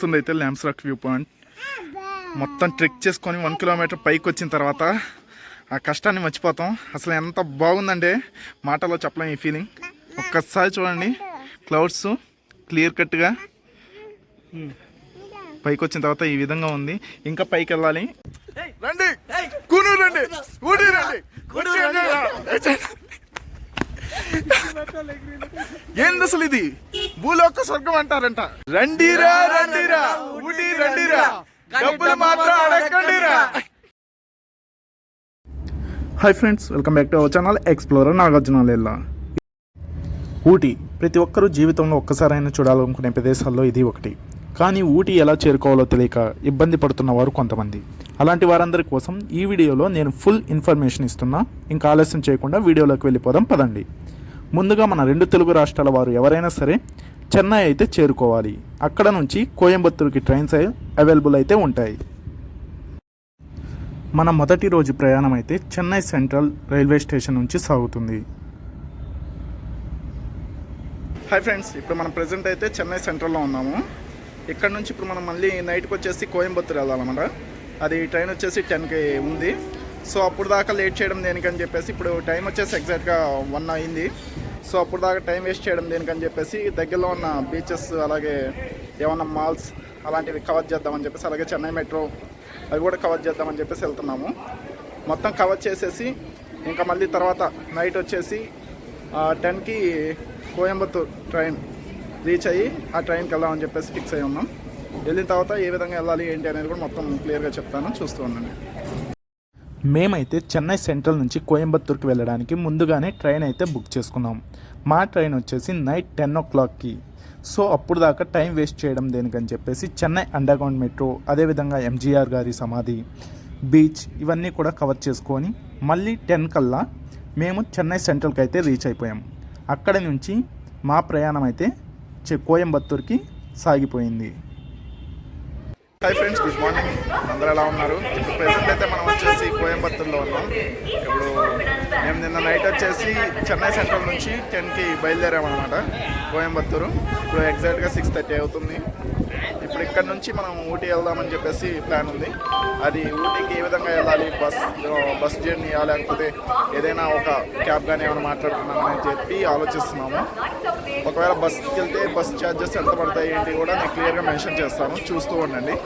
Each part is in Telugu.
చూస్తుంది అయితే ల్యాంప్స్ రాక్ వ్యూ పాయింట్. మొత్తం ట్రెక్ చేసుకొని వన్ కిలోమీటర్ పైకి వచ్చిన తర్వాత ఆ కష్టాన్ని మర్చిపోతాం. అసలు ఎంత బాగుందంటే మాటలో చెప్పలేం ఈ ఫీలింగ్ ఒక్కసారి చూడండి. క్లౌడ్స్ క్లియర్ కట్గా పైకి వచ్చిన తర్వాత ఈ విధంగా ఉంది. ఇంకా పైకి వెళ్ళాలి. రండి. కూనూరు రండి. ఊటీ రండి. ఏంది అసలు ఇది? భూలోక స్వర్గం అంటారంట. రండిరా రండిరా ఊటి రండిరా. డబ్బులు మాత్రం అడగండిరా hi friends welcome back to our channel explorer Nagarjuna లేల్లా Ooty ప్రతి ఒక్కరూ జీవితంలో ఒక్కసారైనా చూడాలనుకునే ప్రదేశాల్లో ఇది ఒకటి. కానీ ఊటీ ఎలా చేరుకోవాలో తెలియక ఇబ్బంది పడుతున్న వారు కొంతమంది. అలాంటి వారందరి కోసం ఈ వీడియోలో నేను ఫుల్ ఇన్ఫర్మేషన్ ఇస్తున్నా. ఇంకా ఆలస్యం చేయకుండా వీడియోలోకి వెళ్ళిపోదాం పదండి. ముందుగా మన రెండు తెలుగు రాష్ట్రాల వారు ఎవరైనా సరే చెన్నై అయితే చేరుకోవాలి. అక్కడ నుంచి కోయంబత్తూరుకి ట్రైన్స్ అవైలబుల్ అయితే ఉంటాయి. మన మొదటి రోజు ప్రయాణం అయితే చెన్నై సెంట్రల్ రైల్వే స్టేషన్ నుంచి సాగుతుంది. హాయ్ ఫ్రెండ్స్ ఇప్పుడు మనం ప్రెసెంట్ అయితే చెన్నై సెంట్రల్లో ఉన్నాము. ఇక్కడ నుంచి ఇప్పుడు మనం మళ్ళీ నైట్కి వచ్చేసి కోయంబత్తూరు వెళ్ళాలన్నమాట అది ట్రైన్ వచ్చేసి టెన్కి ఉంది. సో అప్పుడు దాకా లేట్ చేయడం దేనికని చెప్పేసి ఇప్పుడు టైం వచ్చేసి ఎగ్జాక్ట్గా వన్ అయింది. సో అప్పుడు దాకా టైం వేస్ట్ చేయడం దేనికని చెప్పేసి దగ్గరలో ఉన్న బీచెస్ అలాగే ఏమన్నా మాల్స్ అలాంటివి కవర్ చేద్దామని చెప్పేసి అలాగే చెన్నై మెట్రో అవి కూడా కవర్ చేద్దామని చెప్పేసి వెళ్తున్నాము. మొత్తం కవర్ చేసేసి ఇంకా మళ్ళీ తర్వాత నైట్ వచ్చేసి టెన్కి కోయంబత్తూర్ ట్రైన్ రీచ్ అయ్యి ఆ ట్రైన్కి వెళ్దామని చెప్పేసి ఫిక్స్ అయ్యి ఉన్నాం. వెళ్ళిన తర్వాత ఏ విధంగా వెళ్ళాలి ఏంటి అనేది కూడా మొత్తం క్లియర్గా చెప్తాను. చూస్తూ ఉండండి. మేమైతే చెన్నై సెంట్రల్ నుంచి కోయంబత్తూర్కి వెళ్ళడానికి ముందుగానే ట్రైన్ అయితే బుక్ చేసుకున్నాం. మా ట్రైన్ వచ్చేసి నైట్ టెన్ ఓ క్లాక్కి. సో అప్పుడు దాకా టైం వేస్ట్ చేయడం దేనికని చెప్పేసి చెన్నై అండర్గ్రౌండ్ మెట్రో అదేవిధంగా ఎంజీఆర్ గారి సమాధి బీచ్ ఇవన్నీ కూడా కవర్ చేసుకొని మళ్ళీ టెన్ కల్లా మేము చెన్నై సెంట్రల్కి అయితే రీచ్ అయిపోయాం. అక్కడి నుంచి మా ప్రయాణం అయితే చె- కోయంబత్తూర్కి సాగిపోయింది. హాయ్ ఫ్రెండ్స్ గుడ్ మార్నింగ్ అందరూ ఎలా ఉన్నారు? ఇప్పుడు ప్రెసెంట్ అయితే మనం వచ్చేసి కోయంబత్తూర్లో ఉన్నాం. ఇప్పుడు మేము నిన్న నైట్ వచ్చేసి చెన్నై సెంట్రల్ నుంచి టెన్కి బయలుదేరామన్నమాట కోయంబత్తూరు. ఇప్పుడు ఎగ్జాక్ట్గా సిక్స్ థర్టీ అవుతుంది. ఇప్పుడు ఇక్కడ నుంచి మనం ఊటీ వెళ్దామని చెప్పేసి ప్లాన్ ఉంది. అది ఊటీకి ఏ విధంగా వెళ్ళాలి? బస్ బస్ జర్నీయా? లేకపోతే ఏదైనా ఒక క్యాబ్ కానీ ఏమైనా మాట్లాడుకున్నామని చెప్పి ఆలోచిస్తున్నాము. ఒకవేళ బస్కి వెళ్తే బస్ ఛార్జెస్ ఎంత పడతాయి ఏంటి కూడా నేను క్లియర్గా మెన్షన్ చేస్తాను. చూస్తూ ఉండండి.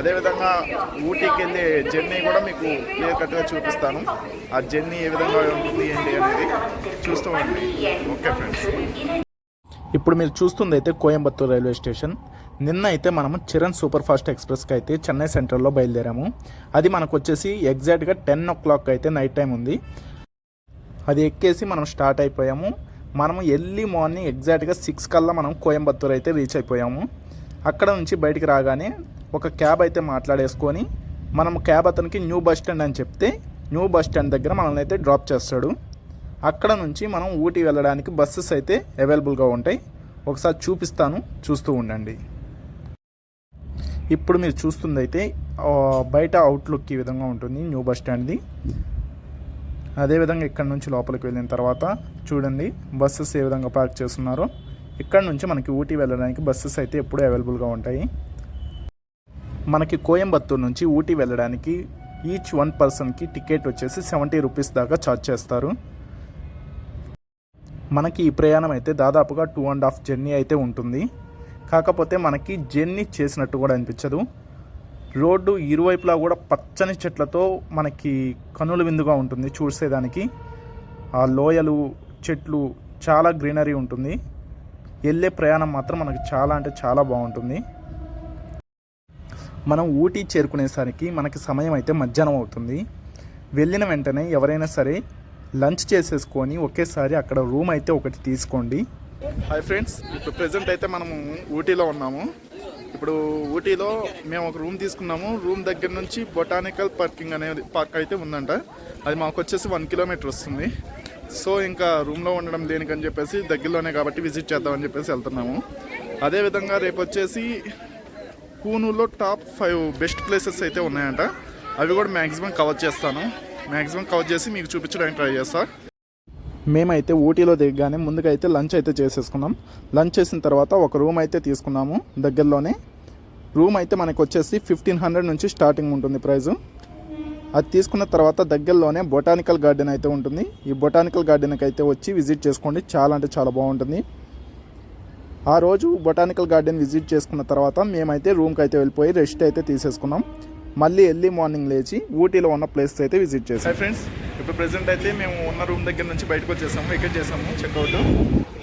అదేవిధంగా ఊటీకి వెళ్ళే జర్నీ కూడా మీకు క్లియర్ కట్గా చూపిస్తాను. ఆ జర్నీ ఏ విధంగా ఉంటుంది ఏంటి అనేది చూస్తూ ఉండండి. Okay friends. ఇప్పుడు మీరు చూస్తుంది అయితే కోయంబత్తూర్ రైల్వే స్టేషన్. నిన్న అయితే మనము చిరణ్ సూపర్ ఫాస్ట్ ఎక్స్ప్రెస్కి అయితే చెన్నై సెంట్రల్లో బయలుదేరాము. అది మనకు వచ్చేసి ఎగ్జాక్ట్గా టెన్ ఓ క్లాక్ అయితే నైట్ టైం ఉంది. అది ఎక్కేసి మనం స్టార్ట్ అయిపోయాము. మనము ఎర్లీ మార్నింగ్ ఎగ్జాక్ట్గా సిక్స్ కల్లా మనం కోయంబత్తూర్ అయితే రీచ్ అయిపోయాము. అక్కడ నుంచి బయటికి రాగానే ఒక క్యాబ్ అయితే మాట్లాడేసుకొని మనం క్యాబ్ అతనికి న్యూ బస్ స్టాండ్ అని చెప్తే న్యూ బస్ స్టాండ్ దగ్గర మనల్ని అయితే డ్రాప్ చేస్తాడు. అక్కడ నుంచి మనం ఊటీ వెళ్ళడానికి బస్సెస్ అయితే అవైలబుల్గా ఉంటాయి. ఒకసారి చూపిస్తాను చూస్తూ ఉండండి. ఇప్పుడు మీరు చూస్తుంది అయితే బయట అవుట్లుక్ ఈ విధంగా ఉంటుంది న్యూ బస్ స్టాండ్ది అదేవిధంగా ఇక్కడ నుంచి లోపలికి వెళ్ళిన తర్వాత చూడండి బస్సెస్ ఏ విధంగా పార్క్ చేస్తున్నారో. ఇక్కడ నుంచి మనకి ఊటీ వెళ్ళడానికి బస్సెస్ అయితే ఎప్పుడూ అవైలబుల్గా ఉంటాయి. మనకి కోయంబత్తూర్ నుంచి ఊటీ వెళ్ళడానికి ఈచ్ వన్ పర్సన్కి టికెట్ వచ్చేసి సెవెంటీ రూపీస్ దాకా ఛార్జ్ చేస్తారు. మనకి ఈ ప్రయాణం అయితే దాదాపుగా టూ అండ్ హాఫ్ జర్నీ అయితే ఉంటుంది. కాకపోతే మనకి జర్నీ చేసినట్టు కూడా అనిపించదు. రోడ్డు ఇరువైపులా కూడా పచ్చని చెట్లతో మనకి కనుల విందుగా ఉంటుంది చూసేదానికి. ఆ లోయలు చెట్లు చాలా గ్రీనరీ ఉంటుంది. వెళ్ళే ప్రయాణం మాత్రం మనకి చాలా అంటే చాలా బాగుంటుంది. మనం ఊటీ చేరుకునేసరికి మనకి సమయం అయితే మధ్యాహ్నం అవుతుంది. వెళ్ళిన వెంటనే ఎవరైనా సరే లంచ్ చేసేసుకొని ఒకేసారి అక్కడ రూమ్ అయితే ఒకటి తీసుకోండి. హాయ్ ఫ్రెండ్స్ ఇప్పుడు ప్రెసెంట్ అయితే మనము ఊటీలో ఉన్నాము. ఇప్పుడు ఊటీలో మేము ఒక రూమ్ తీసుకున్నాము. రూమ్ దగ్గర నుంచి బొటానికల్ పార్కింగ్ అనేది పార్క్ అయితే ఉందంట. అది మాకు వచ్చేసి వన్ కిలోమీటర్ వస్తుంది. సో ఇంకా రూమ్లో ఉండడం దేనికని చెప్పేసి దగ్గరలోనే కాబట్టి విజిట్ చేద్దామని చెప్పేసి వెళ్తున్నాము. అదేవిధంగా రేపు వచ్చేసి కూనూరులో టాప్ ఫైవ్ బెస్ట్ ప్లేసెస్ అయితే ఉన్నాయంట. అవి కూడా మ్యాక్సిమం కవర్ చేస్తాను. మ్యాక్సిమం కవర్ చేసి మీకు చూపించడానికి ట్రై చేస్తా. మేమైతే ఊటీలో దిగగానే ముందుగా అయితే లంచ్ అయితే చేసేసుకున్నాం. లంచ్ చేసిన తర్వాత ఒక రూమ్ అయితే తీసుకున్నాము దగ్గరలోనే. రూమ్ అయితే మనకు వచ్చేసి ఫిఫ్టీన్ హండ్రెడ్ నుంచి స్టార్టింగ్ ఉంటుంది ప్రైజు. అది తీసుకున్న తర్వాత దగ్గరలోనే బొటానికల్ గార్డెన్ అయితే ఉంటుంది. ఈ బొటానికల్ గార్డెన్కి అయితే వచ్చి విజిట్ చేసుకోండి. చాలా అంటే చాలా బాగుంటుంది. ఆ రోజు బొటానికల్ గార్డెన్ విజిట్ చేసుకున్న తర్వాత మేమైతే రూమ్కి అయితే వెళ్ళిపోయి రెస్ట్ అయితే తీసేసుకున్నాం. మళ్ళీ ఎర్లీ మార్నింగ్ లేచి ఊటీలో ఉన్న ప్లేస్ అయితే విజిట్ చేసాం. ఫ్రెండ్స్. ఇప్పుడు ప్రెసెంట్ అయితే మేము ఉన్న రూమ్ దగ్గర నుంచి బయటకు వచ్చేసాము ఎక్కడ చేసాము చెక్అవుట్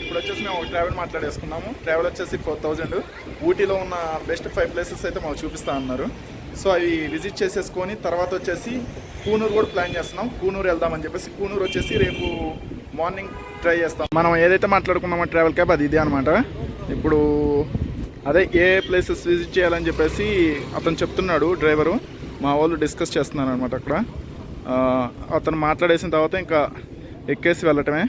ఇప్పుడు వచ్చేసి మేము ఒక ట్రావెల్ మాట్లాడేసుకున్నాము ట్రావెల్ వచ్చేసి ఫోర్ థౌజండ్ ఊటీలో ఉన్న బెస్ట్ ఫైవ్ ప్లేసెస్ అయితే మాకు చూపిస్తా అన్నారు. సో అవి విజిట్ చేసేసుకొని తర్వాత వచ్చేసి కూనూరు కూడా ప్లాన్ చేస్తున్నాం. కూనూరు వెళ్దామని చెప్పేసి కూనూరు వచ్చేసి రేపు మార్నింగ్ ట్రై చేస్తాం. మనం ఏదైతే మాట్లాడుకున్నామో ట్రావెల్ క్యాబ్ అది ఇదే అనమాట ఇప్పుడు అదే ఏ ప్లేసెస్ విజిట్ చేయాలని చెప్పేసి అతను చెప్తున్నాడు డ్రైవరు మా వాళ్ళు డిస్కస్ చేస్తున్నారు అనమాట అక్కడ. అతను మాట్లాడేసిన తర్వాత ఇంకా ఎక్కేసి వెళ్ళటమే.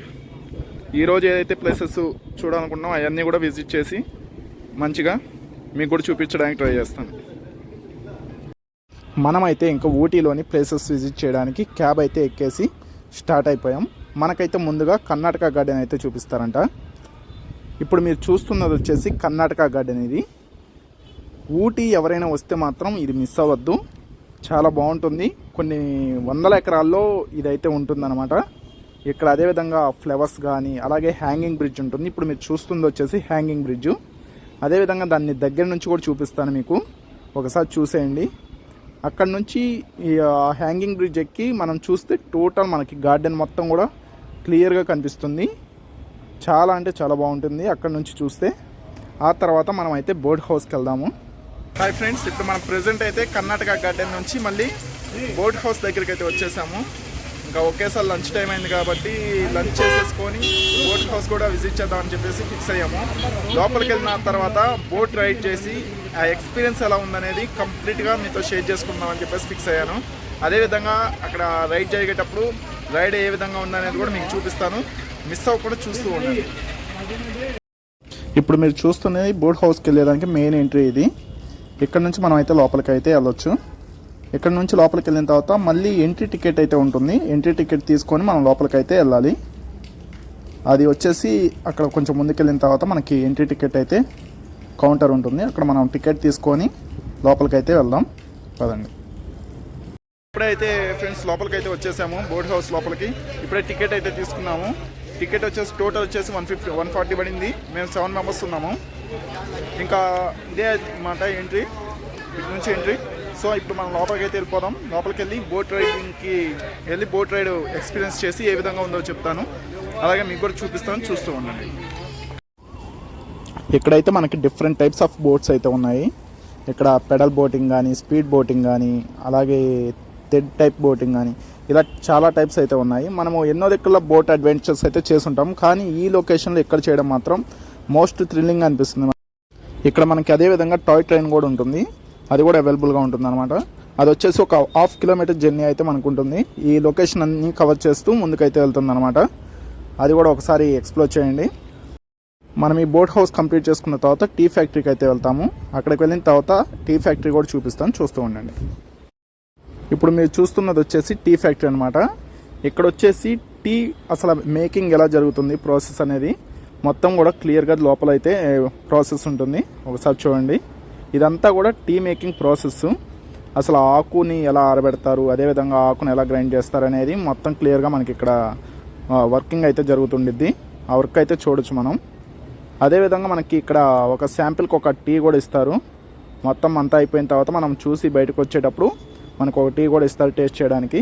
ఈరోజు ఏదైతే ప్లేసెస్ చూడాలనుకున్నామో అవన్నీ కూడా విజిట్ చేసి మంచిగా మీకు కూడా చూపించడానికి ట్రై చేస్తాను. మనమైతే ఇంకా ఊటీలోని ప్లేసెస్ విజిట్ చేయడానికి క్యాబ్ అయితే ఎక్కేసి స్టార్ట్ అయిపోయాం. మనకైతే ముందుగా కర్ణాటక గార్డెన్ అయితే చూపిస్తారంట. ఇప్పుడు మీరు చూస్తున్నది వచ్చేసి కర్ణాటక గార్డెన్ ఇది. ఊటీ ఎవరైనా వస్తే మాత్రం ఇది మిస్ అవ్వద్దు. చాలా బాగుంటుంది. కొన్ని వందల ఎకరాల్లో ఇదైతే ఉంటుందన్నమాట. ఇక్కడ అదేవిధంగా ఫ్లవర్స్ కానీ అలాగే హ్యాంగింగ్ బ్రిడ్జ్ ఉంటుంది. ఇప్పుడు మీరు చూస్తుంది వచ్చేసి హ్యాంగింగ్ బ్రిడ్జ్. అదేవిధంగా దాన్ని దగ్గర నుంచి కూడా చూపిస్తాను మీకు. ఒకసారి చూసేయండి. అక్కడ నుంచి ఈ హ్యాంగింగ్ బ్రిడ్జ్ ఎక్కి మనం చూస్తే టోటల్ మనకి గార్డెన్ మొత్తం కూడా క్లియర్గా కనిపిస్తుంది. చాలా అంటే చాలా బాగుంటుంది అక్కడ నుంచి చూస్తే. ఆ తర్వాత మనం అయితే బోట్ హౌస్కి వెళ్దాము. హాయ్ ఫ్రెండ్స్ ఇప్పుడు మనం ప్రెసెంట్ అయితే కర్ణాటక గార్డెన్ నుంచి మళ్ళీ బోట్ హౌస్ దగ్గరికి అయితే వచ్చేసాము. ఇంకా ఒకేసారి లంచ్ టైం అయింది కాబట్టి లంచ్ చేసేసుకొని బోట్ హౌస్ కూడా విజిట్ చేద్దామని చెప్పేసి ఫిక్స్ అయ్యాము. లోపలికి వెళ్ళిన తర్వాత బోట్ రైడ్ చేసి ఆ ఎక్స్పీరియన్స్ ఎలా ఉందనేది కంప్లీట్గా మీతో షేర్ చేసుకుందామని చెప్పేసి ఫిక్స్ అయ్యాను. అదేవిధంగా అక్కడ రైడ్ జరిగేటప్పుడు రైడ్ ఏ విధంగా ఉందనేది కూడా మీకు చూపిస్తాను. మిస్ అవ్వకుండా చూస్తూ ఉండండి. ఇప్పుడు మీరు చూస్తున్నది బోట్ హౌస్కి వెళ్ళేదానికి మెయిన్ ఎంట్రీ ఇది. ఇక్కడ నుంచి మనం అయితే లోపలికి అయితే వెళ్ళొచ్చు. ఇక్కడ నుంచి లోపలికి వెళ్ళిన తర్వాత మళ్ళీ ఎంట్రీ టికెట్ అయితే ఉంటుంది. ఎంట్రీ టికెట్ తీసుకొని మనం లోపలికి అయితే వెళ్ళాలి. అది వచ్చేసి అక్కడ కొంచెం ముందుకు వెళ్ళిన తర్వాత మనకి ఎంట్రీ టికెట్ అయితే కౌంటర్ ఉంటుంది. అక్కడ మనం టికెట్ తీసుకొని లోపలికి అయితే వెళ్దాం. పదండి. ఇప్పుడైతే ఫ్రెండ్స్ లోపలికి అయితే వచ్చేసాము. బోర్డ్ హౌస్ లోపలికి. ఇప్పుడే టికెట్ అయితే తీసుకున్నాము. టికెట్ వచ్చేసి టోటల్ వచ్చేసి వన్ ఫిఫ్టీ వన్ ఫార్టీ పడింది. మేము సెవెన్ మెంబర్స్ ఉన్నాము. ఇంకా ఇదే అనమాట ఎంట్రీ ఇటు నుంచి ఎంట్రీ సో ఇప్పుడు మనం లోపలికి అయితే వెళ్ళిపోదాం. లోపలికి వెళ్ళి బోట్ రైడింగ్కి వెళ్ళి బోట్ రైడ్ ఎక్స్పీరియన్స్ చేసి ఏ విధంగా ఉందో చెప్తాను. అలాగే మీకు కూడా చూపిస్తాను. చూస్తూ ఉండండి. ఇక్కడైతే మనకి డిఫరెంట్ టైప్స్ ఆఫ్ బోట్స్ అయితే ఉన్నాయి. ఇక్కడ పెడల్ బోటింగ్ కానీ స్పీడ్ బోటింగ్ కానీ అలాగే తెడ్ టైప్ బోటింగ్ కానీ ఇలా చాలా టైప్స్ అయితే ఉన్నాయి. మనము ఎన్నో దిక్కుల బోట్ అడ్వెంచర్స్ అయితే చేసుంటాం కానీ ఈ లొకేషన్లో ఇక్కడ చేయడం మాత్రం మోస్ట్ థ్రిల్లింగ్ అనిపిస్తుంది ఇక్కడ మనకి అదే విధంగా టాయ్ ట్రైన్ కూడా ఉంటుంది. అది కూడా అవైలబుల్గా ఉంటుంది అనమాట అది వచ్చేసి ఒక హాఫ్ కిలోమీటర్ జర్నీ అయితే మనకు ఉంటుంది. ఈ లొకేషన్ అన్ని కవర్ చేస్తూ ముందుకైతే వెళ్తుంది అనమాట అది కూడా ఒకసారి ఎక్స్ప్లోర్ చేయండి. మనం ఈ బోట్ హౌస్ కంప్లీట్ చేసుకున్న తర్వాత టీ ఫ్యాక్టరీకి అయితే వెళ్తాము. అక్కడికి వెళ్ళిన తర్వాత టీ ఫ్యాక్టరీ కూడా చూపిస్తాను. చూస్తూ ఉండండి. ఇప్పుడు మీరు చూస్తున్నది వచ్చేసి టీ ఫ్యాక్టరీ అనమాట ఇక్కడ వచ్చేసి టీ అసలు మేకింగ్ ఎలా జరుగుతుంది ప్రాసెస్ అనేది మొత్తం కూడా క్లియర్గా లోపల అయితే ప్రాసెస్ ఉంటుంది. ఒకసారి చూడండి. ఇదంతా కూడా టీ మేకింగ్ ప్రాసెస్ అసలు ఆకుని ఎలా ఆరబెడతారు అదేవిధంగా ఆకుని ఎలా గ్రైండ్ చేస్తారు అనేది మొత్తం క్లియర్గా మనకి ఇక్కడ వర్కింగ్ అయితే జరుగుతుండిద్ది. ఆ వర్క్ అయితే చూడొచ్చు మనం. అదేవిధంగా మనకి ఇక్కడ ఒక శాంపిల్కి ఒక టీ కూడా ఇస్తారు. మొత్తం అంతా అయిపోయిన తర్వాత మనం చూసి బయటకు వచ్చేటప్పుడు మనకు ఒక టీ కూడా ఇస్తారు టేస్ట్ చేయడానికి.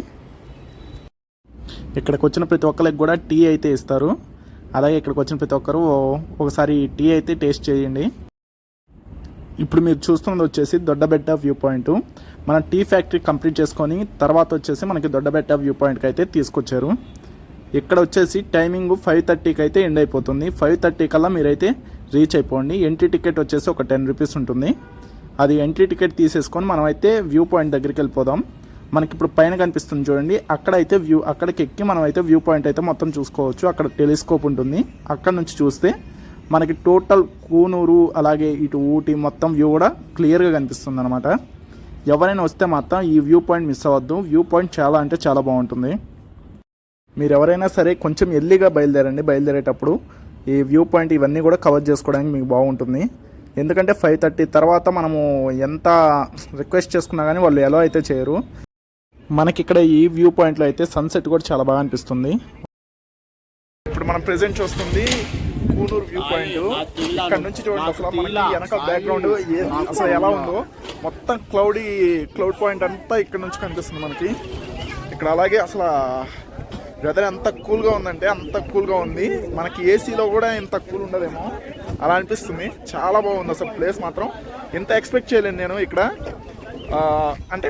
ఇక్కడికి వచ్చిన ప్రతి ఒక్కరికి కూడా టీ అయితే ఇస్తారు. అలాగే ఇక్కడికి వచ్చిన ప్రతి ఒక్కరు ఒకసారి టీ అయితే టేస్ట్ చేయండి. ఇప్పుడు మీరు చూస్తున్నది వచ్చేసి దొడ్డబెట్ట వ్యూ పాయింట్. మన టీ ఫ్యాక్టరీ కంప్లీట్ చేసుకొని తర్వాత వచ్చేసి మనకి దొడ్డబెట్ట వ్యూ పాయింట్కి అయితే తీసుకొచ్చారు. ఇక్కడ వచ్చేసి టైమింగ్ ఫైవ్ థర్టీకి అయితే ఎండ్ అయిపోతుంది. ఫైవ్ థర్టీ కల్లా మీరైతే రీచ్ అయిపోండి. ఎంట్రీ టికెట్ వచ్చేసి ఒక టెన్ రూపీస్ ఉంటుంది. అది ఎంట్రీ టికెట్ తీసేసుకొని మనం అయితే వ్యూ పాయింట్ దగ్గరికి వెళ్ళిపోదాం. మనకి ఇప్పుడు పైన కనిపిస్తుంది చూడండి. అక్కడ అయితే వ్యూ అక్కడికి ఎక్కి మనం అయితే వ్యూ పాయింట్ అయితే మొత్తం చూసుకోవచ్చు. అక్కడ టెలిస్కోప్ ఉంటుంది. అక్కడ నుంచి చూస్తే మనకి టోటల్ కూనూరు అలాగే ఇటు ఊటీ మొత్తం వ్యూ కూడా క్లియర్గా కనిపిస్తుంది అనమాట ఎవరైనా వస్తే మాత్రం ఈ వ్యూ పాయింట్ మిస్ అవ్వద్దు. వ్యూ పాయింట్ చాలా అంటే చాలా బాగుంటుంది. మీరు ఎవరైనా సరే కొంచెం ఎర్లీగా బయలుదేరండి. బయలుదేరేటప్పుడు ఈ వ్యూ పాయింట్ ఇవన్నీ కూడా కవర్ చేసుకోవడానికి మీకు బాగుంటుంది. ఎందుకంటే ఫైవ్ థర్టీ తర్వాత మనము ఎంత రిక్వెస్ట్ చేసుకున్నా కానీ వాళ్ళు ఎలా అయితే చేయరు. మనకి ఇక్కడ ఈ వ్యూ పాయింట్లో అయితే సన్సెట్ కూడా చాలా బాగా అనిపిస్తుంది. ఇప్పుడు మనం ప్రెసెంట్ చూస్తుంది కూనూరు వ్యూ పాయింట్. ఇక్కడ నుంచి చూడండి అసలు మనకి వెనక బ్యాక్గ్రౌండ్ అసలు ఎలా ఉందో మొత్తం క్లౌడీ క్లౌడ్ పాయింట్ అంతా ఇక్కడ నుంచి కనిపిస్తుంది మనకి. ఇక్కడ అలాగే అసలు వెదర్ ఎంత కూల్గా ఉందంటే అంత కూల్గా ఉంది. మనకి ఏసీలో కూడా ఇంత కూల్ ఉండదేమో అలా అనిపిస్తుంది. చాలా బాగుంది అసలు ప్లేస్ మాత్రం. ఇంత ఎక్స్పెక్ట్ చేయలేను నేను ఇక్కడ. అంటే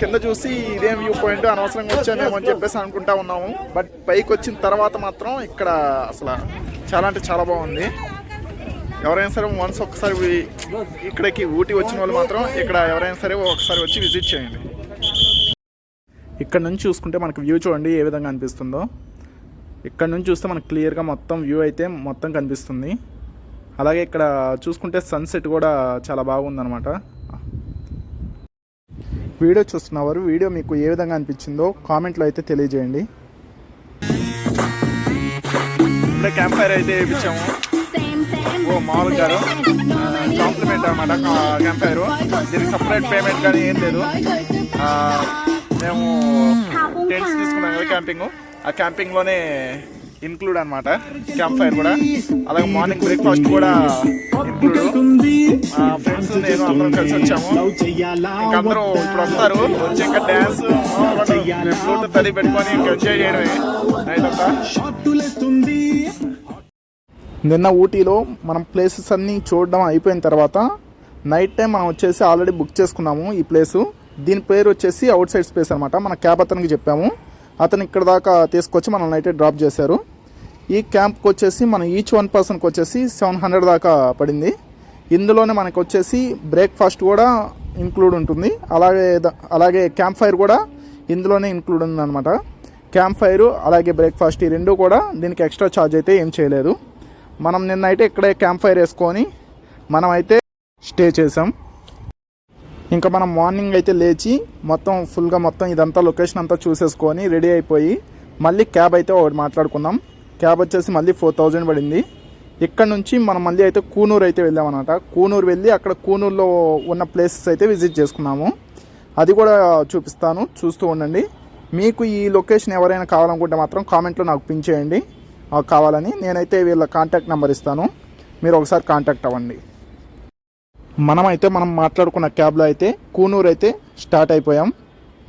కింద చూసి ఇదేం వ్యూ పాయింట్ అనవసరంగా వచ్చామేమో అని చెప్పేసి అనుకుంటా ఉన్నాము. బట్ పైకి వచ్చిన తర్వాత మాత్రం ఇక్కడ అసలు చాలా అంటే చాలా బాగుంది. ఎవరైనా సరే వన్స్ ఒకసారి ఇక్కడికి ఊటీ వచ్చిన వాళ్ళు మాత్రం ఇక్కడ ఎవరైనా సరే ఒకసారి వచ్చి విజిట్ చేయండి. ఇక్కడ నుంచి చూసుకుంటే మనకు వ్యూ చూడండి ఏ విధంగా అనిపిస్తుందో. ఇక్కడ నుంచి చూస్తే మనకు క్లియర్గా మొత్తం వ్యూ అయితే మొత్తం కనిపిస్తుంది. అలాగే ఇక్కడ చూసుకుంటే సన్సెట్ కూడా చాలా బాగుందన్నమాట. వీడియో చూస్తున్నవారు వీడియో మీకు ఏ విధంగా అనిపించిందో కామెంట్లో అయితే తెలియజేయండి. ఇప్పుడే క్యాంప్ ఫైర్ అయితే వేయించాము ఓ మామూలు గారు కాంప్లిమెంట్ అనమాట క్యాంప్ ఫైర్ దీనికి సపరేట్ పేమెంట్ కానీ ఏం లేదు. మేము టెంట్స్ తీసుకున్నాం కదా క్యాంపింగ్ ఆ క్యాంపింగ్లోనే ఇన్క్లూడ్ అనమాట క్యాంప్ ఫైర్ కూడా. అలాగే మార్నింగ్ బ్రేక్ఫాస్ట్ కూడా ఇన్క్లూడ్ ఫ్రెండ్స్ నేను అందరం కలిసి వచ్చాము. ఇంకా అందరూ ఇప్పుడు వస్తారు. వచ్చి ఇంకా డ్యాన్స్ ఫ్లూట్ తల్లి పెట్టుకొని ఇంకా ఎంజాయ్ చేయడమే. నైట్ అంతా. నిన్న ఊటీలో మనం ప్లేసెస్ అన్నీ చూడడం అయిపోయిన తర్వాత నైట్ టైం మనం వచ్చేసి ఆల్రెడీ బుక్ చేసుకున్నాము ఈ ప్లేసు దీని పేరు వచ్చేసి అవుట్ సైడ్ స్పేస్ అనమాట మన క్యాబ్ అతనికి చెప్పాము. అతను ఇక్కడ దాకా తీసుకొచ్చి మనల్ని అయితే డ్రాప్ చేశారు. ఈ క్యాంప్కి వచ్చేసి మన ఈచ్ వన్ పర్సన్కి వచ్చేసి సెవెన్ హండ్రెడ్ దాకా పడింది. ఇందులోనే మనకు వచ్చేసి బ్రేక్ఫాస్ట్ కూడా ఇంక్లూడ్ ఉంటుంది. అలాగే అలాగే క్యాంప్ ఫైర్ కూడా ఇందులోనే ఇంక్లూడ్ ఉంది అనమాట క్యాంప్ ఫైర్ అలాగే బ్రేక్ఫాస్ట్ ఈ రెండు కూడా దీనికి ఎక్స్ట్రా ఛార్జ్ అయితే ఏం చేయలేదు. మనం నిన్న అయితే ఇక్కడే క్యాంప్ ఫైర్ వేసుకొని మనం అయితే స్టే చేసాం. ఇంకా మనం మార్నింగ్ అయితే లేచి మొత్తం ఫుల్గా మొత్తం ఇదంతా లొకేషన్ అంతా చూసేసుకొని రెడీ అయిపోయి మళ్ళీ క్యాబ్ అయితే ఒకటి మాట్లాడుకుందాం. క్యాబ్ వచ్చేసి మళ్ళీ ఫోర్ థౌజండ్ పడింది. ఇక్కడ నుంచి మనం మళ్ళీ అయితే కూనూరు అయితే వెళ్ళామన్నమాట. కూనూరు వెళ్ళి అక్కడ కూనూరులో ఉన్న ప్లేసెస్ అయితే విజిట్ చేసుకున్నాము. అది కూడా చూపిస్తాను. చూస్తూ ఉండండి. మీకు ఈ లొకేషన్ ఎవరైనా కావాలనుకుంటే మాత్రం కామెంట్లో నాకు పిన్ చేయండి. కావాలని నేనైతే వీళ్ళ కాంటాక్ట్ నెంబర్ ఇస్తాను. మీరు ఒకసారి కాంటాక్ట్ అవ్వండి. మనమైతే మనం మాట్లాడుకున్న క్యాబ్లో అయితే కూనూరు అయితే స్టార్ట్ అయిపోయాం.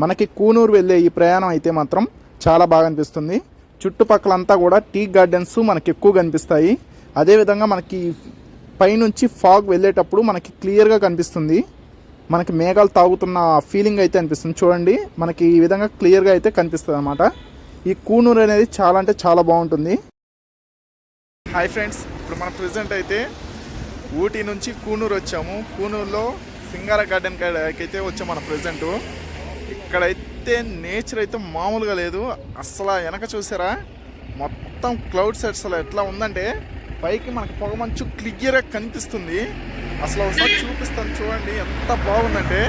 మనకి కూనూరు వెళ్ళే ఈ ప్రయాణం అయితే మాత్రం చాలా బాగా అనిపిస్తుంది. చుట్టుపక్కలంతా కూడా టీ గార్డెన్స్ మనకి ఎక్కువ కనిపిస్తాయి. అదేవిధంగా మనకి పైనుంచి ఫాగ్ వెళ్ళేటప్పుడు మనకి క్లియర్గా కనిపిస్తుంది. మనకి మేఘాలు తాగుతున్న ఫీలింగ్ అయితే అనిపిస్తుంది. చూడండి మనకి ఈ విధంగా క్లియర్గా అయితే కనిపిస్తుంది అనమాట ఈ కూనూరు అనేది చాలా అంటే చాలా బాగుంటుంది. హాయ్ ఫ్రెండ్స్ ఇప్పుడు మన ప్రెసెంట్ అయితే ఊటీ నుంచి కూనూరు వచ్చాము. కూనూరులో సింగార గార్డెన్ అయితే వచ్చాము మన ప్రెసెంట్. ఇక్కడైతే అయితే నేచర్ అయితే మామూలుగా లేదు. అసలు వెనక చూసారా? మొత్తం క్లౌడ్ సెట్స్ అసలు ఎట్లా ఉందంటే పైకి మనకు పొగ మంచు క్లియర్గా కనిపిస్తుంది. అసలు ఒకసారి చూపిస్తాను చూడండి ఎంత బాగుందంటే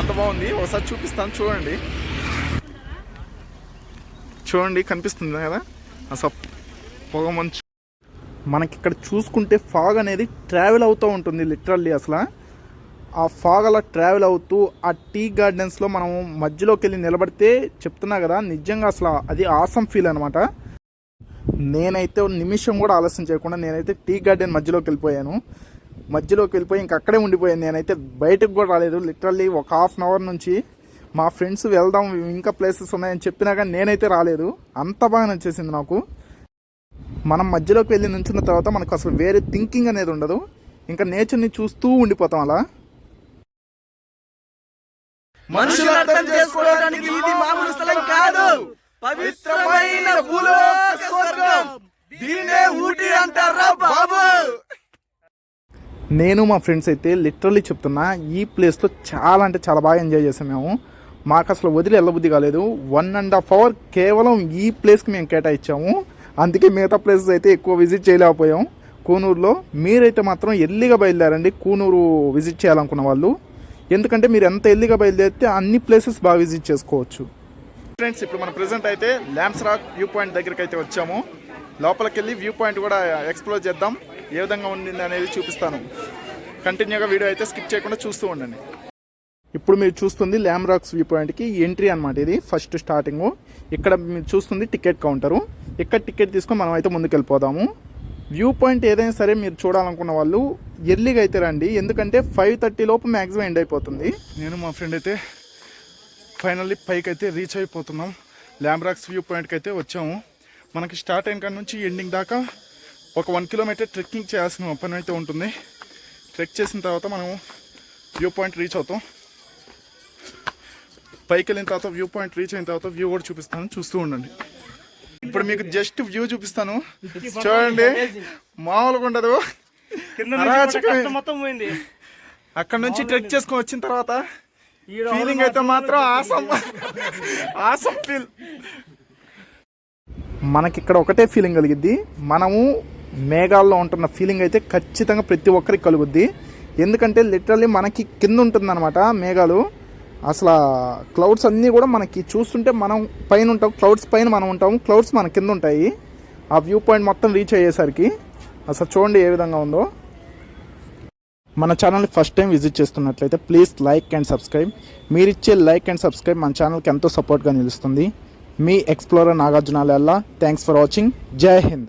అంత బాగుంది. ఒకసారి చూపిస్తాను చూడండి. చూడండి కనిపిస్తుంది కదా? అసలు పొగ మంచు. మనకి ఇక్కడ చూసుకుంటే ఫాగ్ అనేది ట్రావెల్ అవుతూ ఉంటుంది లిటరల్లీ అసలు. ఆ ఫాగ్ అలా ట్రావెల్ అవుతూ ఆ టీ గార్డెన్స్లో మనం మధ్యలోకి వెళ్ళి నిలబడితే చెప్తున్నా కదా నిజంగా అసలు అది ఆసం ఫీల్ అనమాట నేనైతే నిమిషం కూడా ఆలస్యం చేయకుండా నేనైతే టీ గార్డెన్ మధ్యలోకి వెళ్ళిపోయాను మధ్యలోకి వెళ్ళిపోయి ఇంక అక్కడే ఉండిపోయాను. నేనైతే బయటకు కూడా రాలేదు. లిటరల్లీ ఒక హాఫ్ అన్ అవర్ నుంచి మా ఫ్రెండ్స్ వెళ్దాం ఇంకా ప్లేసెస్ ఉన్నాయని చెప్పినా కానీ నేనైతే రాలేదు. అంత బాగా నచ్చేసింది నాకు. మనం మధ్యలోకి వెళ్ళి నుంచిన తర్వాత మనకు అసలు వేరే థింకింగ్ అనేది ఉండదు. ఇంకా నేచర్ని చూస్తూ ఉండిపోతాం అలా. మనుషులు అర్థం చేసుకోవడానికి ఇది మామూలు స్థలం కాదు. పవిత్రమైన భూలోక స్వర్గం. దీనే ఊటీ అంటారా బాబు? నేను మా ఫ్రెండ్స్ అయితే లిటరల్లీ చెప్తున్నా ఈ ప్లేస్లో చాలా అంటే చాలా బాగా ఎంజాయ్ చేసాం మేము. మాకు అసలు వదిలి వెళ్ళబుద్ధి కాలేదు. వన్ అండ్ హాఫ్ అవర్ కేవలం ఈ ప్లేస్కి మేము కేటాయించాము. అందుకే మిగతా ప్లేసెస్ అయితే ఎక్కువ విజిట్ చేయలేకపోయాం. కూనూరులో మీరైతే మాత్రం ఎల్లిగా బయలుదేరండి. కూనూరు విజిట్ చేయాలనుకున్న వాళ్ళు. ఎందుకంటే మీరు ఎంత ఎల్లిగా బయలుదేరితే అన్ని ప్లేసెస్ బాగా విజిట్ చేసుకోవచ్చు. ఫ్రెండ్స్ ఇప్పుడు మన ప్రెసెంట్ అయితే ల్యాంప్స్ రాక్ వ్యూ పాయింట్ దగ్గరికి అయితే వచ్చాము. లోపలికి వెళ్ళి వ్యూ పాయింట్ కూడా ఎక్స్ప్లోర్ చేద్దాం. ఏ విధంగా ఉండింది అనేది చూపిస్తాను. కంటిన్యూగా వీడియో అయితే స్కిప్ చేయకుండా చూస్తూ ఉండండి. ఇప్పుడు మీరు చూస్తుంది ల్యామ్రాక్స్ వ్యూ పాయింట్కి ఎంట్రీ అనమాట ఇది ఫస్ట్ స్టార్టింగ్ ఇక్కడ మీరు చూస్తుంది టికెట్ కౌంటరు ఇక్కడ టికెట్ తీసుకొని మనం అయితే ముందుకు వెళ్ళిపోదాము వ్యూ పాయింట్ ఏదైనా సరే మీరు చూడాలనుకున్న వాళ్ళు ఎర్లీగా అయితే రండి. ఎందుకంటే ఫైవ్ థర్టీ లోపు మ్యాక్సిమం ఎండ్ అయిపోతుంది. నేను మా ఫ్రెండ్ అయితే ఫైనల్లీ పైకి అయితే రీచ్ అయిపోతున్నాం. ల్యాంబ్రాక్స్ వ్యూ పాయింట్కి అయితే వచ్చాము. మనకి స్టార్ట్ అయిన కాడ నుంచి ఎండింగ్ దాకా ఒక వన్ కిలోమీటర్ ట్రెక్కింగ్ చేయాల్సిన పని అయితే ఉంటుంది. ట్రెక్ చేసిన తర్వాత మనం వ్యూ పాయింట్ రీచ్ అవుతాం. పైకి వెళ్ళిన తర్వాత వ్యూ పాయింట్ రీచ్ అయిన తర్వాత వ్యూ కూడా చూపిస్తాను. చూస్తూ ఉండండి. ఇప్పుడు మీకు జస్ట్ వ్యూ చూపిస్తాను. చూడండి. మామూలుగా ఉండదు. మొత్తం పోయింది. అక్కడ నుంచి ట్రెక్ చేసుకొని వచ్చిన తర్వాత ఫీలింగ్ అయితే మాత్రం ఆసం ఆసం ఫీల్ మనకి ఇక్కడ ఒకటే ఫీలింగ్ కలిగిద్ది. మనము మేఘాల్లో ఉంటున్న ఫీలింగ్ అయితే ఖచ్చితంగా ప్రతి ఒక్కరికి కలుగుద్ది. ఎందుకంటే లిటరల్లీ మనకి కింద ఉంటుందన్నమాట మేఘాలు. అసలు క్లౌడ్స్ అన్నీ కూడా మనకి చూస్తుంటే మనం పైన ఉంటాం క్లౌడ్స్ పైన మనం ఉంటాము క్లౌడ్స్ మన కింద ఉంటాయి. ఆ వ్యూ పాయింట్ మొత్తం రీచ్ అయ్యేసరికి అసలు చూడండి ఏ విధంగా ఉందో. మన ఛానల్ని ఫస్ట్ టైం విజిట్ చేస్తున్నట్లయితే ప్లీజ్ లైక్ అండ్ సబ్స్క్రైబ్ మీరు ఇచ్చే లైక్ అండ్ సబ్స్క్రైబ్ మన ఛానల్కి ఎంతో సపోర్ట్గా నిలుస్తుంది. మీ explorer Nagarjuna thanks for watching జై హింద్.